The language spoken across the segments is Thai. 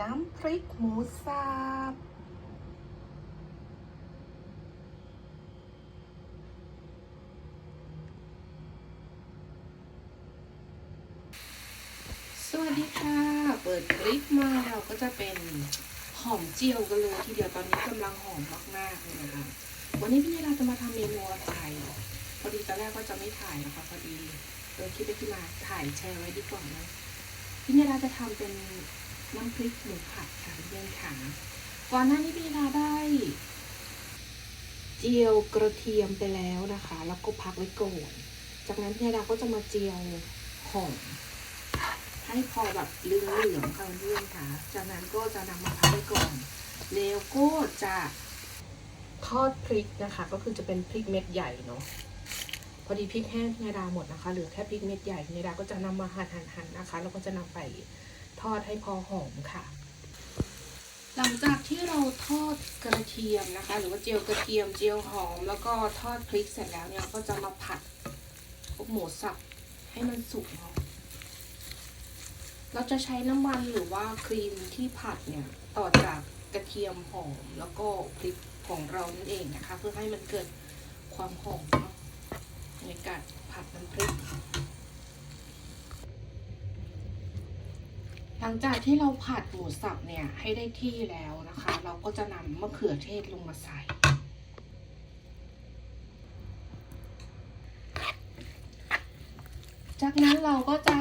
น้ำพริกหมูสับสวัสดีค่ะ เปิดคลิปมาเราก็จะเป็นหอมเจียวกันเลยทีเดียวตอนนี้กำลังหอมมากๆเลยนะคะ วันนี้พี่ยาจะมาทำเมนูอะไรพอดีตอนแรกก็จะไม่ถ่ายนะคะพอดีเออคิดไปที่มาถ่ายแชร์ไว้ดีกว่านะพี่ยาจะทำเป็น น้ำพริกหมูผัดค่ะเพื่อนค่ะก่อนหน้านี้พี่ยาได้ เจียวกระเทียมไปแล้วนะคะ แล้วก็พักไว้ก่อนจากนั้นพี่ยาก็จะมาเจียวหอมให้พอแบบเหลืองๆค่ะเพื่อนค่ะ จากนั้นก็จะนำมาพักไว้ก่อน แล้วก็จะทอดพริกนะคะ ก็คือจะเป็นพริกเม็ดใหญ่เนาะพอดีพริกแห้งพิยดาหมดนะคะเหลือแค่พริกเม็ดใหญ่พิยดาก็จะนำมาหั่นหั่นหั่นนะคะ แล้วก็จะนำไป ทอดให้พอหอมค่ะ หลังจากที่เราทอดกระเทียมนะคะ หรือว่าเจียวกระเทียมเจียวหอม แล้วก็ทอดพริกเสร็จแล้วเนี่ยก็จะมาผัดพวกหมูสับให้มันสุกเนาะเราจะใช้น้ำมันหรือว่าครีมที่ผัดเนี่ยต่อจากกระเทียมหอมแล้วก็พริกของเรานั่นเองนะคะ เพื่อให้มันเกิดความหอมเนาะในการผัดน้ำพริก ลังจากที่เราผัดหมูสับเนี่ยให้ได้ที่แล้วนะคะ เราก็จะนำมะเขือเทศลงมาใส่ จากนั้นเราก็จะ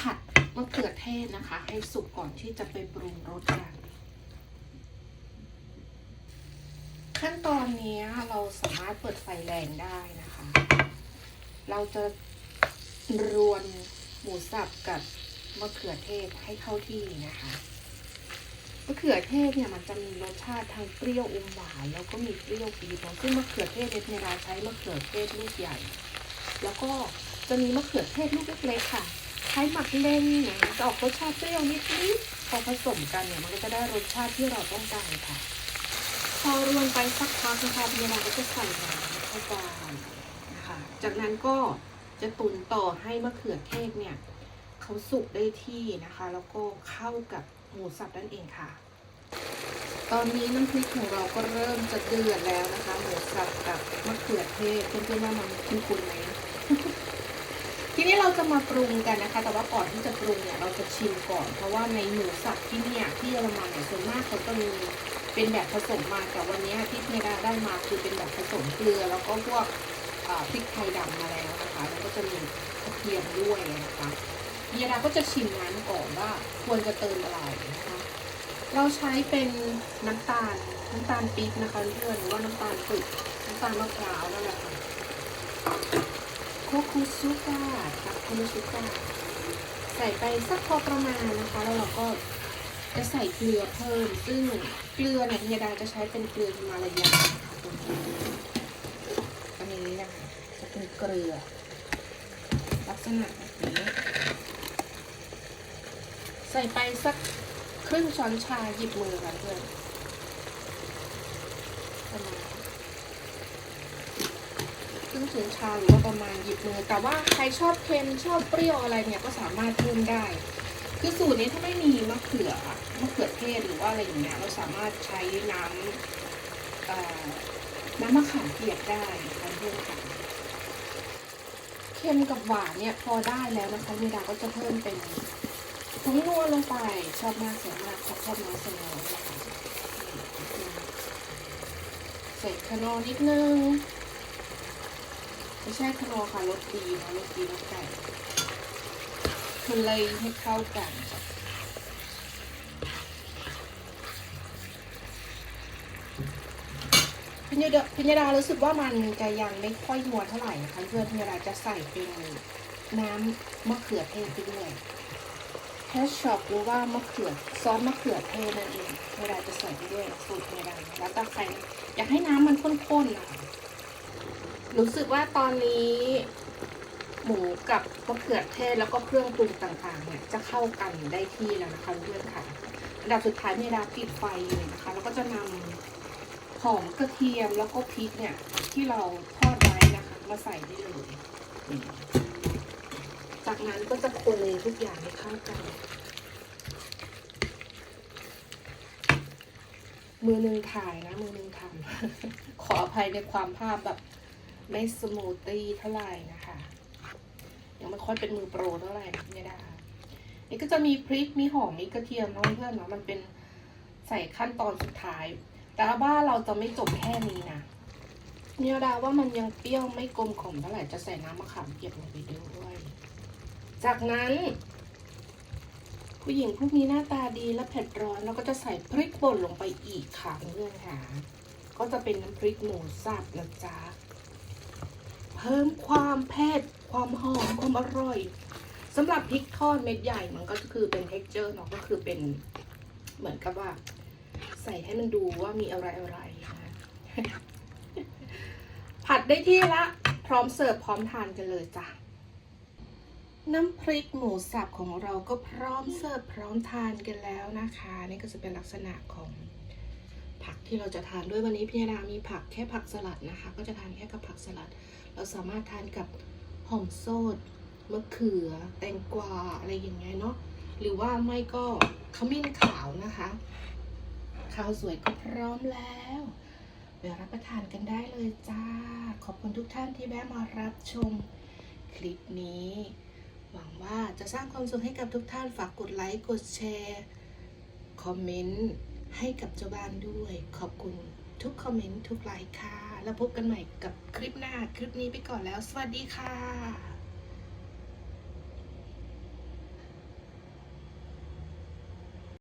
ผัดมะเขือเทศนะคะ ให้สุกก่อนที่จะไปปรุงรสกันขั้นตอนนี้เราสามารถเปิดไฟแรงได้นะคะ เราจะรวนหมูสับกับ มะเขือเทศให้เข้าที่นะคะมะเขือเทศเนี่ยมันจะมีรสชาติทั้งเปรี้ยวอมหวานแล้วก็มีเปรี้ยวปี๊ดเอะซึ่งมะเขือเทศเนี่ยเราใช้มะเขือเทศลูกใหญ่ แล้วก็จะมีมะเขือเทศลูกเล็กๆค่ะ ใช้หมักเล่นเนี่ยจะออกรสชาติเปรี้ยวนิดๆพอผสมกันเนี่ยมันก็จะได้รสชาติที่เราต้องการค่ะ พอรวนไปสักพักนะคะพี่นาก็จะใส่น้ำเข้าไปนะคะ จากนั้นก็จะตุนต่อให้มะเขือเทศเนี่ย เขาสุกได้ที่นะคะ แล้วก็เข้ากับหมูสับนั่นเองค่ะ ตอนนี้น้ำพริกของเราก็เริ่มจะเดือดแล้วนะคะ หมูสับกับมะเขือเทศเพื่อนๆว่ามันคุ้นๆไหมทีนี้เราจะมาปรุงกันนะคะ แต่ว่าก่อนที่จะปรุงเนี่ยเราจะชิมก่อน เพราะว่าในหมูสับที่เนี่ยที่เยอรมันเนี่ยส่วนมากเขาจะมีเป็นแบบผสมมาแต่วันนี้ที่เมดาได้มาคือเป็นแบบผสมเกลือ แล้วก็พวกพริกไทยดำมาแล้วนะคะ แล้วก็จะมีกระเทียมด้วยนะคะ เมดาก็จะชิมน้ำก่อนว่าควรจะเติมอะไรนะคะ เราใช้เป็นน้ำตาลน้ำตาลปี๊บนะคะเพื่อนหรือว่าน้ำตาลปึกน้ำตาลมะพร้าวนั่นแหละค่ะโคคุซุกะกับโคคุซุกะใส่ไปสักพอประมาณนะคะ แล้วเราก็จะใส่เกลือเพิ่ม ซึ่งเกลือเนี่ยพิยดาจะใช้เป็นเกลือฮิมาลายันนะคะตัวนี้อันนี้นะคะจะเป็นเกลือ ลักษณะแบบนี้ ใส่ไปสักครึ่งช้อนชาหยิบมือค่ะเพื่อนประมาณครึ่งถึงชาหรือว่าประมาณหยิบมือ แต่ว่าใครชอบเค็มชอบเปรี้ยวอะไรเนี่ยก็สามารถเพิ่มได้ คือสูตรนี้ถ้าไม่มีมะเขือมะเขือเทศหรือว่าอะไรอย่างเงี้ยเราสามารถใช้น้ำน้ำมะขามเปียกได้นะคะเพื่อนค่ะเค็มกับหวานเนี่ยพอได้แล้วนะคะเมดาก็จะเพิ่มเป็น ผงนัวลงไป ชอบมากสวนมากชอบชอบน้อยสวนน้อยนะคะใส่ขนอนิดนึงไม่ใช่คโนค่ะรสดีนะรสดีรสไก่คือเลยให้เข้ากันพิญญาดาพิญญาดารู้สึกว่ามันจะยังไม่ค่อยนัวเท่าไหร่นะคะเพื่อนพิญญาดาจะใส่เป็นน้ำมะเขือเทศไปด้วย แคชช็อปหรือว่ามะเขือซอสมะเขือเทศนั่นเองพิญญาดาจะใส่ไปด้วยสูตรพิญญาดาแล้วต่ใครอยากให้น้ำมันข้นๆนะรู้สึกว่าตอนนี้หมูกับมะเขือเทศแล้วก็เครื่องปรุงต่างๆเนี่ยจะเข้ากันได้ที่แล้วนะคะเพื่อนค่ะอันดับสุดท้ายเนี่ยดาปิดไฟเลยนะคะ แล้วก็จะนำหอมกระเทียมแล้วก็พริกเนี่ยที่เราทอดไว้นะคะ มาใส่ได้เลย จากนั้นก็จะคนเลยทุกอย่างให้เข้ากัน มือหนึ่งถ่ายนะ มือหนึ่งทำขออภัยในความภาพแบบไม่สมูทตี้เท่าไหร่นะคะ ยังไม่ค่อยเป็นมือโปรเท่าไหร่นะเนี่ยนะคะนี่ก็จะมีพริกมีหอมมีกระเทียมเน้องเพื่อนเนาะมันเป็นใส่ขั้นตอนสุดท้าย แต่ว่าเราจะไม่จบแค่นี้นะเนี่ยดาว่ามันยังเปรี้ยวไม่กลมกล่อมเท่าไหร่จะใส่น้ำมะขามเปียกลงไปด้วย จากนั้น ผู้หญิงผู้มีหน้าตาดีและเผ็ดร้อนเราก็จะใส่พริกป่นลงไปอีกค่ะเพื่อนๆค่ะก็จะเป็นน้ำพริกหมูสับนะจ๊ะเพิ่มความเผ็ดความหอมความอร่อยสำหรับพริกทอดเม็ดใหญ่มันก็คือเป็น t e x t อร์เนาะก็คือเป็นเหมือนกับว่า ใส่ให้มันดูว่ามีอะไรอะไรนะผัดได้ที่ละ พร้อมเสิร์ฟพร้อมทานกันเลยจ้ะ น้ำพริกหมูสับของเราก็พร้อมเสิร์ฟพร้อมทานกันแล้วนะคะ นี่ก็จะเป็นลักษณะของผักที่เราจะทานด้วยวันนี้พี่ยดามีผักแค่ผักสลัดนะคะ ก็จะทานแค่กับผักสลัด เราสามารถทานกับหอมโซดมะเขือ แตงกวาอะไรอย่างเงี้ยเนาะหรือว่าไม่ก็ขมิ้นขาวนะคะข้าวสวยก็พร้อมแล้วไปรับประทานกันได้เลยจ้า ขอบคุณทุกท่านที่แวะมารับชมคลิปนี้ หวังว่าจะสร้างความสุขให้กับทุกท่านฝากกดไลค์ กดแชร์ คอมเมนต์ ให้กับเจ้าบ้านด้วย ขอบคุณทุกคอมเมนต์ ทุกไลค์ค่ะ แล้วพบกันใหม่กับคลิปหน้า คลิปนี้ไปก่อนแล้ว สวัสดีค่ะ